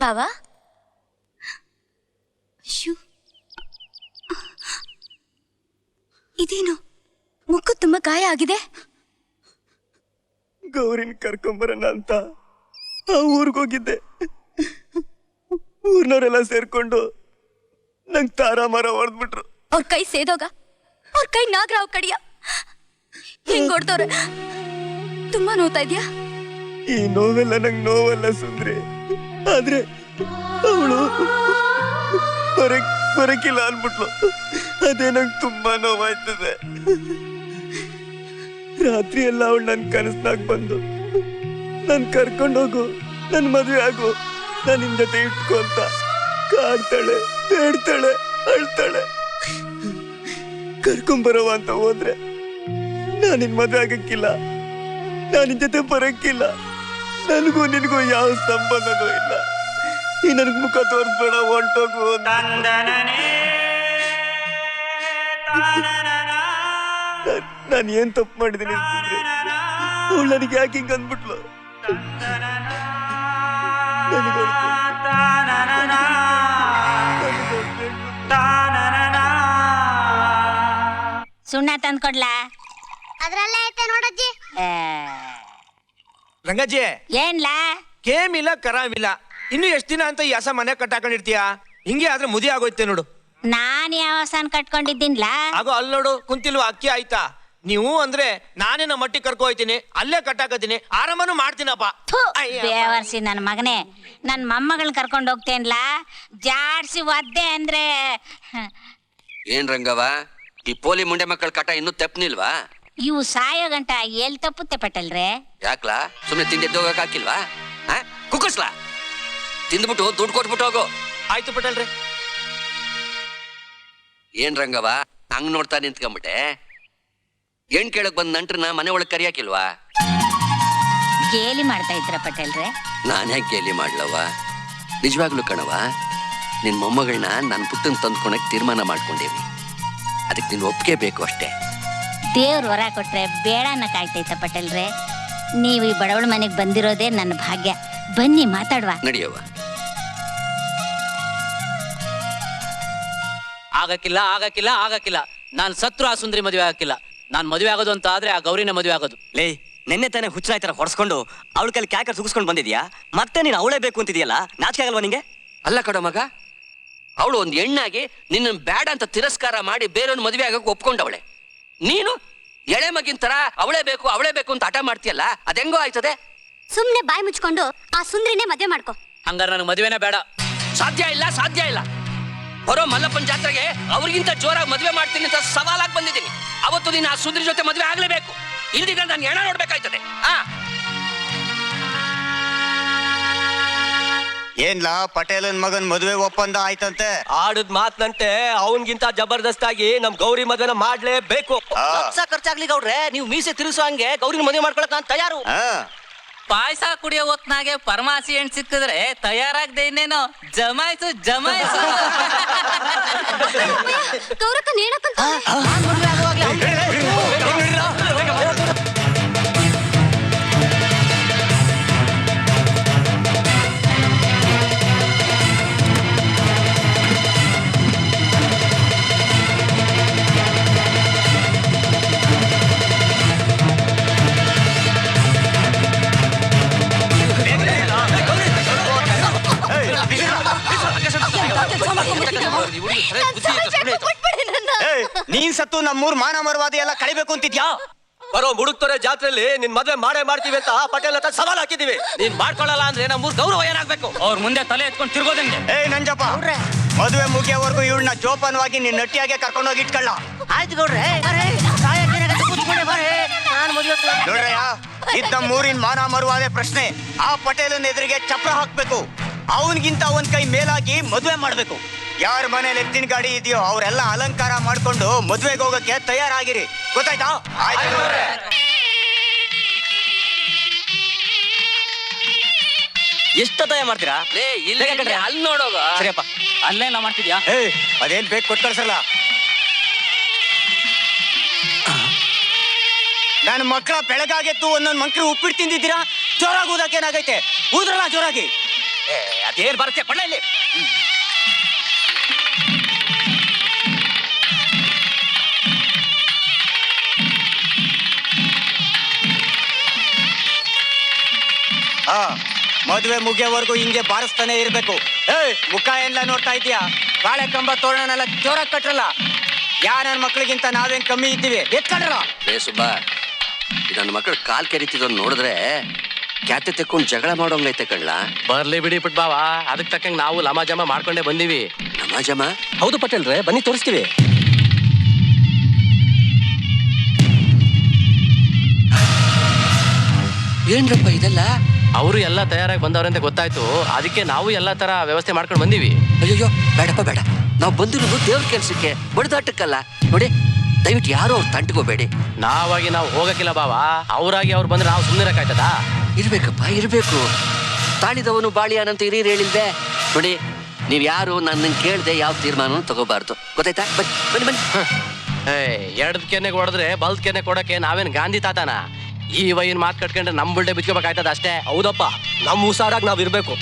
ಬಾವಾ? Shoe ಇದೇನು? ಮುಖ ತುಂಬಾ ಗಾಯ ಆಗಿದೆ? ಗೌರಿನ ಕರ್ಕೊಂಬರೋಣ ಅಂತ ಆ ಊರಿಗೆ ಹೋಗಿದ್ದೆ. ಊರ್ನವರೆಲ್ಲ ಸೇರ್ಕೊಂಡು ನಂಗೆ ತಾರ ಮರ ಹೊಡೆದ್ಬಿಟ್ರು. ಅವ್ರ ಕೈ ಸೇದೋಗ ಅವ್ರ ಕೈ ನಾಗರಾವ್ ಕಡಿಯ. ಹೆಂಗ್ ಹೊಡ್ದವ್ರೆ? ತುಂಬಾ ನೋತಾ ಇದ್ಯಾ? ಈ ನೋವೆಲ್ಲ ನಂಗೆ ನೋವಲ್ಲ ಸುಂದ್ರಿ. ಆದ್ರೆ ಅವಳು ಬರಕ್ ಬರಕಿಲ್ಲ ಅನ್ಬಿಟ್ಲು ಅದೇ ನಂಗೆ ತುಂಬಾ ನೋವಾಯ್ತದೆ. ರಾತ್ರಿ ಎಲ್ಲ ಅವಳು ನನ್ನ ಕನಸ್ನಾಗ ಬಂದು, ನನ್ ಕರ್ಕೊಂಡೋಗು ನನ್ ಮದುವೆ ಆಗು, ನಿನ್ ಜೊತೆ ಇಟ್ಕೊ ಅಂತ ಕಾಡ್ತಾಳೆ, ಬೇಡ್ತಾಳೆ, ಅಳ್ತಾಳೆ. ಕರ್ಕೊಂಬರವ ಅಂತ ಹೋದ್ರೆ ನಾನು ಮದ್ವೆ ಮದುವೆ ಆಗಕ್ಕಿಲ್ಲ, ನಾನು ನಿನ್ನ ಜೊತೆ ಬರಕ್ಕಿಲ್ಲ. ನನಗೂ ನಿನಗೂ ಯಾವ ಸಂಬಂಧನೂ ಇಲ್ಲ. ಈ ನನಗ್ ಮುಖ ತೋರಿಸ್ಬೇಡ ಹೊಂಟೋಗು ನಾನು ಏನ್ ತಪ್ಪು ಮಾಡಿದ್ದೀನಿ ಅವಳು ನನಗೆ ಯಾಕೆ ಹಿಂಗ್ ಅಂದ್ಬಿಟ್ಲು. ಸುಣ್ಣ ತಂದ್ಕೊಡ್ಲಾ? ಅದ್ರಲ್ಲೇ ಐತೆ ನೋಡಜ್ಜಿ ರಂಗಜ್ಜಿ! ಏನ್ಲಾ? ಕೇಮಿಲ್ಲ ಕರಾವಿಲ್ಲ ಇನ್ನು ಎಷ್ಟು ದಿನ ಅಂತ ಈ ಹಸ ಮನೆ ಕಟ್ಟಾಕೊಂಡಿರ್ತೀಯ? ಹಿಂಗೆ ಆದ್ರೆ ಮುದಿ ಆಗೋಯ್ತೆ ನೋಡು. ನಾನ್ ಯಾವ ಸನ್ ಕಟ್ಕೊಂಡಿದ್ದೀನ್ಲಾ? ಆಗೋ ಅಲ್ಲಿ ನೋಡು ಕುಂತಿಲ್ವ ಅಕ್ಕಿ ಆಯ್ತಾ? ನೀವು ಅಂದ್ರೆ ನಾನೇ ನಮ್ಮ ಮಟ್ಟಿ ಕರ್ಕೊ ಹೋಯ್ತೀನಿ ಅಲ್ಲೇ ಕಟ್ಟಾಕತ್ತೀನಿ ಆರಾಮನು ಮಾಡ್ತೀನಪ್ಪ. ಅಯ್ಯ. ಬೇವರ್ಸಿ ನನ್ನ ಮಗನೇ. ನನ್ನ ಮೊಮ್ಮಗಳನ್ನ ಕರ್ಕೊಂಡು ಹೋಗ್ತೇನ್ಲಾ? ಜಾಡ್ಸಿ ಒದ್ದೆ ಅಂದ್ರೆ ಏನ್ ರಂಗವ ಈ ಪೋಲಿ ಮುಂಡೆ ಮಕ್ಕಳ ಕಟ ಇನ್ನೂ ತೆಪ್ನಿಲ್ವಾ? ಇವು ಸಾಯೋ ಗಂಟ ಎಲ್ ತಪ್ಪುತ್ತೆ ಪಟಲ್ರೆ? ಯಾಕ್ಲಾ? ಸುಮ್ನೆ ತಿಂಡಿ ಹೋಗಕ್ ಹಾಕಿಲ್ವಾ? ಕುಕ್ಕಸ್ಲಾ? ತಿಂದ್ಬಿಟ್ಟು ದುಡ್ಡು ಕೊಟ್ಬಿಟ್ಟು ಹೋಗು. ಆಯ್ತು ಪಟಲ್ರೆ. ಏನ್ ರಂಗವ ಹಂಗ್ ನೋಡ್ತಾ ನಿಂತ್ಕೊಂಬಿಟ್ಟೆ. ಹೆಣ್ ಕೇಳಕ್ ಬಂದ್ ನಂಟ್ರನ್ನ ಮನೆ ಒಳಗ್ ಕರಿಯಾಕಿಲ್ವಾ? ಗೇಲಿ ಮಾಡ್ತಾ ಇದ್ರ ಪಟೇಲ್ರೆ? ನಾನ್ ಯಾಕೆ ಗೇಲಿ ಮಾಡ್ಲವ ನಿಜವಾಗ್ಲೂ ಕಣವ ನಿನ್ ಮೊಮ್ಮಗಳನ್ನ ನನ್ ಪುಟ್ಟನ್ ತಂದ್ಕೊಳಕ್ ತೀರ್ಮಾನ ಮಾಡ್ಕೊಂಡೇವಿ ಅದಕ್ಕೆ ನಿನ್ ಒಪ್ಪಿಗೆ ಬೇಕು ಅಷ್ಟೇ. ದೇವ್ರ ವರ ಕೊಟ್ರೆ ಬೇಡ ಅನ್ನಕ್ಕಾಗ್ತೈತ ಪಟೇಲ್ರೆ. ನೀವು ಈ ಬಡವಳ ಮನೆಗೆ ಬಂದಿರೋದೇ ನನ್ನ ಭಾಗ್ಯ. ಬನ್ನಿ ಮಾತಾಡುವ. ನಡಿಯವ್ವ. ಆಗಕ್ಕಿಲ್ಲ ಆಗಕ್ಕಿಲ್ಲ ಆಗಕ್ಕಿಲ್ಲ. ನಾನು ಸತ್ರು ಆ ಸುಂದರಿ ಮದುವೆ ಆಗಕ್ಕಿಲ್ಲ. ನಾನು ಮದುವೆ ಆಗೋದು ಅಂತ ಆದ್ರೆ ಆ ಗೌರಿನ ಮದುವೆ ಆಗೋದು. ಲೇ ನಿನ್ನೆ ತಾನೇ ಹುಚ್ಚನ ಥರ ಹೊಡ್ಸ್ಕೊಂಡು ಅವಳ ಕೈಲಿ ಕ್ಯಾಕರ್ ಸುಗಿಸ್ಕೊಂಡು ಬಂದಿದ್ಯಾ? ಮತ್ತೆ ನೀನು ಅವಳೇ ಬೇಕು ಅಂತಿದ್ಯಲ್ಲ? ನಾಚಿಕೆ ಆಗಲ್ವಾ ನಿಂಗೆ? ಅಲ್ಲ ಕಡೋ ಮಗ ಅವಳು ಒಂದು ಹೆಣ್ಣಾಗಿ ನಿನ್ನ ಬ್ಯಾಡ ಅಂತ ತಿರಸ್ಕಾರ ಮಾಡಿ ಬೇರೆಯವ್ನ ಮದುವೆ ಆಗಕ್ಕೆ ಒಪ್ಕೊಂಡವಳೆ. ನೀನು? ಎಳೆ ಮಗಿನ ತರ ಅವಳೇ ಬೇಕು ಅವಳೇ ಬೇಕು ಅಂತ ಹಠ ಮಾಡ್ತೀಯಲ್ಲ? ಅದೆಂಗೋ ಆಯ್ತದೆ? ಸುಮ್ನೆ ಬಾಯಿ ಮುಚ್ಕೊಂಡು ಆ ಸುಂದ್ರಿನೇ ಮದುವೆ ಮಾಡ್ಕೊ. ಹಂಗಾರೆ ನನಗೆ ಮದುವೆನೇ ಬೇಡ. ಸಾಧ್ಯ ಇಲ್ಲ ಸಾಧ್ಯ ಇಲ್ಲ. ಬರೋ ಮಲ್ಲಪ್ಪನ ಜಾತ್ರೆಗೆ ಅವ್ರಿಗಿಂತ ಜೋರಾಗಿ ಮದುವೆ ಮಾಡ್ತೀನಿ ಅಂತ ಸವಾಲಾಗಿ ಬಂದಿದ್ದೀನಿ. ಅವತ್ತು ನೀನು ಆ ಸುಂದ್ರಿ ಜೊತೆ ಮದುವೆ ಆಗ್ಲೇಬೇಕು. ಇಲ್ದಿದ್ರೆ ನಾನು ಹೆಣ ನೋಡ್ಬೇಕಾಯ್ತದೆ. ಆ? ಏನ್ಲಾ? ಪಟೇಲನ್ ಮಗನ್ ಮದುವೆ ಒಪ್ಪಂದ ಆಯ್ತಂತೆ? ಆಡದ್ ಮಾತ್ನಂತೆ ಅವನ್ಗಿಂತ ಜಬರ್ದಸ್ತ್ ಆಗಿ ನಮ್ ಗೌರಿ ಮದುವೆನ ಮಾಡ್ಲೇಬೇಕು. ಲಕ್ಷ ಖರ್ಚಾಗ್ಲಿ ಗೌಡ್ರೆ ನೀವು ಮೀಸೆ ತಿರುಸೋ ಹಂಗೆ ಗೌರಿನ ಮದುವೆ ಮಾಡ್ಕೊಳಕ್ ನಾನು ತಯಾರು. ಆ, ಪಾಯಸ ಕುಡಿಯೋ ಹೊತ್ನಾಗೆ ಪರಮಾಸಿ ಹೆಣ್ ಸಿಕ್ಕಿದ್ರೆ ತಯಾರಾಗ್ದೆ ಇನ್ನೇನೋ? ಜಮಾಯ್ಸು ಜಮಾಯ್ಸು. ಗೌರಕ್ಕ ಮದುವೆ ನೀನ್ ಸತ್ತು ನಮ್ಮೂರ್ ಮಾನ ಮರವಾದಿ ಎಲ್ಲ ಕಳಿಬೇಕು ಅಂತಿದ್ಯಾ? ಬರೋ ಮುಡುಕ್ತೊರೆ ಜಾತ್ರೆಯಲ್ಲಿ ನಿನ್ ಮದ್ವೆ ಮಾಡೇ ಮಾಡ್ತೀವಿ ಅಂತ ಪಟೇಲ್ ಹತ್ರ ಸವಾಲ್ ಹಾಕಿದೀವಿ ನೀನ್ ಮಾಡ್ಕೊಳ್ಳಲ್ಲ ಅಂದ್ರೆ ನಮ್ಮೂರ್ ಗೌರವ ಏನಾಗ್ಬೇಕು? ಅವ್ರ ಮುಂದೆ ತಲೆ ಎತ್ಕೊಂಡು ತಿರ್ಗೋದಂಗೆ ಏಯ್ ನಂಜಪ್ಪ. ಮದುವೆ ಮುಗಿಯವರೆಗೂ ಇವಳನ್ನ ಜೋಪಾನವಾಗಿ ನಿನ್ ನಟ್ಟಿಯಾಗೆ ಕರ್ಕೊಂಡೋಗಿ ಇಟ್ಕೊಳ್ಳ ಆಯ್ತು ಗೌಡ್ರೆ ನೋಡ್ರಯ್ಯ ಇದ್ದ ಮೂರಿನ ಮಾನ ಮರುವಾದ ಪ್ರಶ್ನೆ ಆ ಪಟೇಲನ್ ಎದುರಿಗೆ ಚಪ್ರ ಹಾಕ್ಬೇಕು. ಅವನ್ಗಿಂತ ಒಂದ್ ಕೈ ಮೇಲಾಗಿ ಮದುವೆ ಮಾಡ್ಬೇಕು. ಯಾರ ಮನೇಲಿ ಎತ್ತಿನ ಗಾಡಿ ಇದೆಯೋ ಅವರೆಲ್ಲ ಅಲಂಕಾರ ಮಾಡ್ಕೊಂಡು ಮದುವೆಗೆ ಹೋಗಕ್ಕೆ ತಯಾರಾಗಿರಿ. ಗೊತ್ತಾಯ್ತಾ? ಎಷ್ಟು ತಯಾರು ಮಾಡ್ತೀರಾ? ಲೇ ಇಲ್ಲಿ ಅಲ್ಲಿ ನೋಡೋಗ. ಸರಿಯಪ್ಪ. ನಾ ಮಾಡ್ತಿದ್ಯಾ? ಏಯ್ ಅದೇನ್ ಬೇಕು ಕೊಟ್ಟು ಕಳ್ಸಲ್ಲ. ನನ್ನ ಮಕ್ಕಳ ಬೆಳಗಾಗೆತ್ತು ಒಂದೊಂದು ಮಂಕ್ರಿ ಉಪ್ಪಿಟ್ಟು ತಿಂದಿದ್ದೀರಾ? ಜೋರಾಗಿ ಊದಕ್ಕೆ ಏನಾಗೈತೆ? ಊದ್ರಲ್ಲ ಜೋರಾಗಿ. ಅದೇನ್ ಬರುತ್ತೆ? ಬಣ್ಣ ಇಲ್ಲಿ. ಹಾ ಮದುವೆ ಮುಗಿಯೋವರೆಗೂ ಹಿಂಗೆ ಬಾರಿಸ್ತಾನೆ ಇರ್ಬೇಕು. ಏ ಮುಖ ಎಲ್ಲ ನೋಡ್ತಾ ಇದೀಯಾ ಬಾಳೆ ಕಂಬ ತೋರಣನೆಲ್ಲ ಜೋರ ಕಟ್ರಲ್ಲ? ಯಾ ನನ್ನ ಮಕ್ಳಿಗಿಂತ ನಾವೇನ್ ಕಮ್ಮಿ ಇದ್ದೀವಿ? ಎತ್ಕೊಂಡ್ರ. ಬೇ ಸುಬ್ಬ ನನ್ನ ಮಕ್ಕಳು ಕಾಲ್ ಕೆರಿತಿದ್ ನೋಡಿದ್ರೆ ಕ್ಯಾತೆ ತೆಕ್ಕೊಂಡು ಜಗಳ ಮಾಡೋಂಗೈತೆ ಕಣ್ಲ? ಬರ್ಲಿ ಬಿಡಿ ಪುಟ್ ಬಾವ. ಅದಕ್ಕೆ ತಕ್ಕಂಗೆ ನಾವು ಲಮ ಮಾಡ್ಕೊಂಡೆ ಮಾಡ್ಕೊಂಡೇ ಬಂದೀವಿ. ನಮ್ಮ ಜಮ ಹೌದು ಪಟೇಲ್ರೆ ಬನ್ನಿ ತೋರಿಸ್ತೀವಿ. ಏನ್ರಪ್ಪ ಇದೆಲ್ಲ? ಅವರು ಎಲ್ಲ ತಯಾರಾಗಿ ಬಂದವ್ರೆ ಅಂತ ಗೊತ್ತಾಯ್ತು. ಅದಕ್ಕೆ ನಾವು ಎಲ್ಲ ತರ ವ್ಯವಸ್ಥೆ ಮಾಡ್ಕೊಂಡು ಬಂದೀವಿ. ಅಯ್ಯೋ ಬೇಡಪ್ಪ ಬೇಡ. ನಾವು ಬಂದಿರೋದು ದೇವ್ರ ಕೆಲ್ಸಕ್ಕೆ ಬಡದಾಟಕ್ಕಲ್ಲ. ನೋಡಿ ದಯವಿಟ್ಟು ಯಾರು ಅವ್ರು ತಂಟ್ಕೋಬೇಡಿ ನಾವಾಗಿ ನಾವು ಹೋಗಕ್ಕಿಲ್ಲ ಬಾವಾ. ಅವರಾಗಿ ಅವ್ರು ಬಂದ್ರೆ ನಾವು ಸುಮ್ಮನೆ ಇರಕ್ಕಾಯ್ತದ ಇರ್ಬೇಕಪ್ಪ, ಇರ್ಬೇಕು. ತಾಳಿದವನು ಬಾಳಿಯಾನಂತ ಹಿರಿಯರು ಹೇಳಿಲ್ವೇ? ನೋಡಿ, ನೀವ್ ಯಾರು ನನ್ನ ಕೇಳದೆ ಯಾವ ತೀರ್ಮಾನ ತಗೋಬಾರ್ದು. ಗೊತ್ತಾಯ್ತಾ? ಬನ್ನಿ ಬನ್ನಿ ಬನ್ನಿ. ಏ ಎಡದ್ ಕೆನೆ ಹೊಡೆದ್ರೆ ಬಲ್ದ್ ಕೆನೆ ಕೊಡಕ್ಕೆ ನಾವೇನ್ ಗಾಂಧಿ ತಾತನ? ಈ ವೈನ್ ಮಾತ್ ಕಟ್ಕೊಂಡ್ರೆ ನಮ್ ಬಿಲ್ಡೆ ಬಿಚ್ಕೋಬೇಕಾಯ್ತದ ಅಷ್ಟೇ? ಹೌದಪ್ಪ. ನಮ್ಮ ಹುಷಾರಾಗಿ ನಾವ್ ಇರ್ಬೇಕು.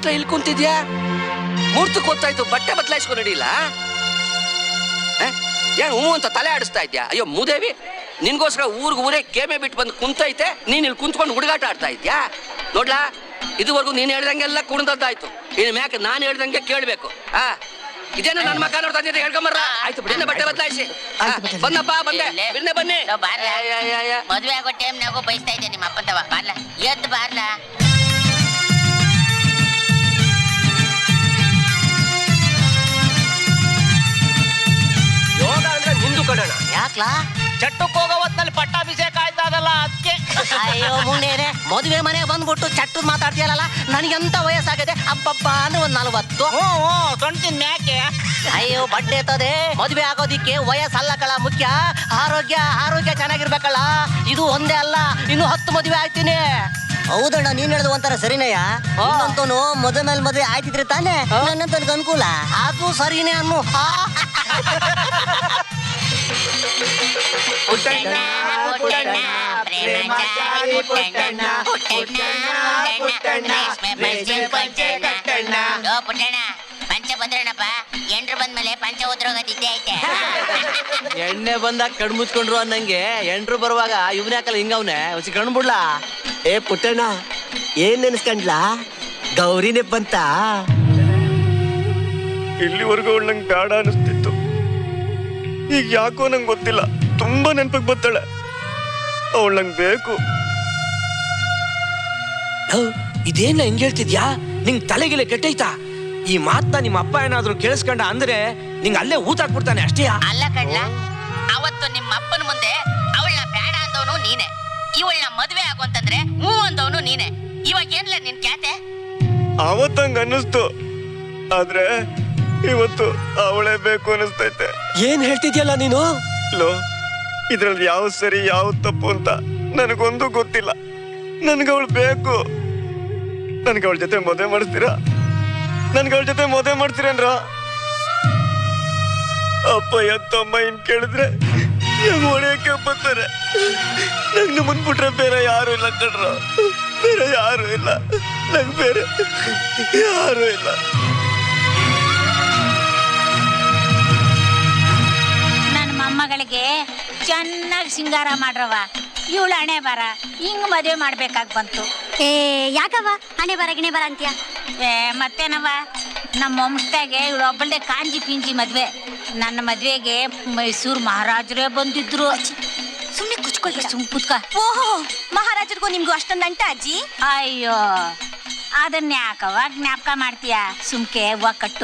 ಯಾಕ ಇಲ್ಲಿ ಕುಂತಿದ್ಯಾ? ಮೂರ್ತಕ್ಕೆ ಗೊತ್ತಾಯ್ತು ಬಟ್ಟೆ ಬದಲಾಯಿಸ್ಕೊ ನಡೀಲ? ಏನ್ ಹೂ ಅಂತ ತಲೆ ಆಡಿಸ್ತಾ ಇದ್ಯಾ? ಅಯ್ಯೋ ಮೂದೇವಿ ನಿನ್ಗೋಸ್ಕರ ಊರಿಗೆ ಊರೇ ಕೇಮೆ ಬಿಟ್ಟು ಬಂದು ಕುಂತೈತೆ ನೀನ್ ಇಲ್ಲಿ ಕುಂತ್ಕೊಂಡು ಹುಡುಗಾಟ ಆಡ್ತಾ ಇದ್ಯಾ? ನೋಡ್ಲಾ ಇದುವರೆಗೂ ನೀನ್ ಹೇಳ್ದಂಗೆಲ್ಲ ಕುಣಿದದ್ದಾಯ್ತು. ಇನ್ನು ಮ್ಯಾಕೆ ನಾನು ಹೇಳ್ದಂಗೆ ಕೇಳ್ಬೇಕು. ಆ? ಇದೇನು ನನ್ನ ಮಗ ನೋಡ್ತಾ ಇದ್ದೆ ಹೇಳ್ಕೊಂಬರ್ರ ಆಯ್ತು ಬಿಡಿ. ಬಟ್ಟೆ ಬದಲಾಯಿಸಿ. ಬಂದಪ್ಪ ಬಂದೆ. ಬಿಡ್ನೆ ಬನ್ನಿ. ಮದುವೆ ಆಗೋ ಟೈಮ್ನಾಗೂ ಬಯಸ್ತಾ ಇದ್ದೆ ನಿಮ್ಮ ಅಪ್ಪಂತವ ಬಾರ್ಲ. ಎದ್ದು ಬಾರ್ಲ. ನಿಂದು ಯಾಕ್ಲಾ? ಚಟ್ಟಕ್ಕೆ ಹೋಗೋ ಹೊತ್ನಲ್ಲಿ ಪಟ್ಟಾಭಿಷೇಕ ಆಯ್ತಾ ಅದಲ್ಲ ಅದಕ್ಕೆ ಅಯ್ಯೋ ಮುಂಡೇನೆ ಮದುವೆ ಮನೆಗೆ ಬಂದ್ಬಿಟ್ಟು ಚಟ್ಟದ್ ಮಾತಾಡ್ತೀಯಲ್ಲ ನನಗೆ ಎಂತ ವಯಸ್ಸಾಗಿದೆ? ಅಬ್ಬಬ್ಬ ಅಂದ್ರೆ ಒಂದ್ ನಲ್ವತ್ತು. ಹ್ಞೂ ಹ್ಞೂ ಯಾಕೆ? ಅಯ್ಯೋ ಬಡ್ಡೆ ತದೆ ಮದುವೆ ಆಗೋದಿಕ್ಕೆ ವಯಸ್ಸಲ್ಲ ಕಳ ಮುಖ್ಯ. ಆರೋಗ್ಯ ಆರೋಗ್ಯ ಚೆನ್ನಾಗಿರ್ಬೇಕಲ್ಲ. ಇದು ಒಂದೇ ಅಲ್ಲ ಇನ್ನು ಹತ್ತು ಮದುವೆ ಆಯ್ತೀನಿ. ಹೌದಣ್ಣ ನೀನ್ ಹೇಳಿದ ಒಂಥರ ಸರಿನಯ್ಯ. ಅಂತನು ಮದುವೆ ಮೇಲೆ ಮದುವೆ ಆಯ್ತಿದ್ರೆ ತಾನೇ ನನ್ನಂತ ಅನುಕೂಲ. ಅದು ಸರಿನೇ ಅನ್ನು. ಆ. ಪುಟ್ಟಣ್ಣ ಪುಟ್ಟಣ್ಣ ಪ್ರೇಮಚಾರಿ ಪುಟ್ಟಣ್ಣ ಪುಟ್ಟಣ್ಣ ಪುಟ್ಟಣ್ಣ ರೇಷ್ಮೆ ಪಂಚೆ ಪಂಚೆ ಓ ಪುಟ್ಟಣ್ಣ ಪಂಚ ಬಂದ್ರಣ್ಣಪ್ಪ ಎಂಡ್ರು ಬಂದ್ಮೇಲೆ ಪಂಚ ಉದ್ರೋಗದಿದ್ದೆ ಐತೆ. ಎಣ್ಣೆ ಬಂದಾಗ ಕಣ್ ಮುಚ್ಕೊಂಡ್ರು ಅನ್ನಂಗೆ ಎಂಟ್ರು ಬರುವಾಗ ಇವನೇ ಹಾಕಲ್ಲ ಹಿಂಗವ್ನೆ ಒಂಚಿ ಕಣ್ ಬಿಡ್ಲಾ ಏ ಪುಟ್ಟಣ್ಣ ಏನ್ ನೆನ್ಸ್ಕಂಡ್ಲಾ? ಗೌರಿನೇ ಬಂತ ಇಲ್ಲಿವರೆಗೂ ಅವಳು ನಂಗೆ ಬೇಡ ಅನಿಸ್ತಿತ್ತು. ಈಗ ಯಾಕೋ ನಂಗೆ ಗೊತ್ತಿಲ್ಲ. ತುಂಬಾ ನೆನಪಿಗೆ ಬರ್ತಾಳೆ ಅವಳು ನಂಗೆ ಬೇಕು. ಇದೇನ ಹೆಂಗ್ ಹೇಳ್ತಿದ್ಯಾ? ನಿಂಗ್ ತಲೆಗಿಲೆ ಕೆಟ್ಟೈತಾ? ಈ ಮಾತ್ನ ನಿಮ್ಮ ಅಪ್ಪ ಏನಾದ್ರು ಕೇಳಿಸ್ಕೊಂಡ ಅಂದ್ರೆ ನಿಂಗ್ ಅಲ್ಲೇ ಊತಾಕ್ಬಿಡ್ತಾನೆ ಅಷ್ಟೇ? ಅಲ್ಲ ಕಣ್ಣ ಅವತ್ತು ನಿಮ್ಮ ಅಪ್ಪನ ಮುಂದೆ ಅವಳನ್ನ ಬೇಡ ಅಂದವನು ನೀನೆ. ಇವಳನ್ನ ಮದ್ವೆ ಆಗು ಅಂತಂದ್ರೆ ಹ್ಞೂ ಅಂದವನು ನೀನೆ. ಇವಾಗ ಏನ್ಲ ನಿನ್ ಕ್ಯಾತೆ ಅವತ್ತಂಗ ಅನ್ನಿಸ್ತು. ಆದ್ರೆ ಇವತ್ತು ಅವಳೇ ಬೇಕು ಅನಿಸ್ತೈತೆ ಏನ್ ಹೇಳ್ತಿದ್ಯಲ್ಲ ನೀನು? ಲೋ ಇದ್ರಲ್ಲಿ ಯಾವ ಸರಿ, ಯಾವ ತಪ್ಪು ಅಂತ ನನಗೊಂದು ಗೊತ್ತಿಲ್ಲ. ನನ್ಗೆ ಅವಳು ಬೇಕು. ನನ್ಗೆ ಅವಳ ಜೊತೆ ಮದುವೆ ಮಾಡಿಸ್ತೀರಾ? ನನ್ಗೆ ಅವಳ ಜೊತೆ ಮದುವೆ ಮಾಡ್ತೀರೇನ್ರ ಅಪ್ಪ ಎತ್ತಮ್ಮ ಇನ್ ಕೇಳಿದ್ರೆ ನಂಗೆ ಹೊಡೆಯಕ್ಕೆ ಬರ್ತಾರೆ? ನಂಗೆ ಮುಂದ್ಬಿಟ್ರೆ ಬೇರೆ ಯಾರು ಇಲ್ಲ ಕಣ್ರ. ಬೇರೆ ಯಾರು ಇಲ್ಲ. ನಂಗೆ ಬೇರೆ ಯಾರು ಇಲ್ಲ. ನನ್ನ ಮೊಮ್ಮಗಳಿಗೆ ಚೆನ್ನಾಗಿ ಸಿಂಗಾರ ಮಾಡ್ರವ ಇವಳು ಹಣೆ ಬರ ಹಿಂಗ್ ಮದುವೆ ಮಾಡ್ಬೇಕಾಗಿ ಬಂತು. ಏ ಯಾಕವ್ವ? ಹಣೆ ಬರ ಗಿಣೆ ಬರ ಅಂತೀಯ? ಏ ಮತ್ತೇನವ ನಮ್ಮ ವಂಶದಾಗೆ ಇವಳು ಒಬ್ಬಳದೆ ಕಾಂಜಿ ಪಿಂಜಿ ಮದ್ವೆ. ನನ್ನ ಮದ್ವೆಗೆ ಮೈಸೂರು ಮಹಾರಾಜರೇ ಬಂದಿದ್ರು. ಸುಮ್ಮನೆ ಕುಚ್ಕೊಳ್ಳಿ ಸುಮ್ ಕುತ್ಕ. ಓಹೋ ಮಹಾರಾಜರಿಗೂ ನಿಮ್ಗೂ ಅಷ್ಟೊಂದು ಅಂಟ ಅಜ್ಜಿ? ಅಯ್ಯೋ ಅದನ್ನ ಯಾಕವ ಜ್ಞಾಪಕ ಮಾಡ್ತೀಯ? ಸುಮ್ಕೆ ಹೂವ ಕಟ್ಟು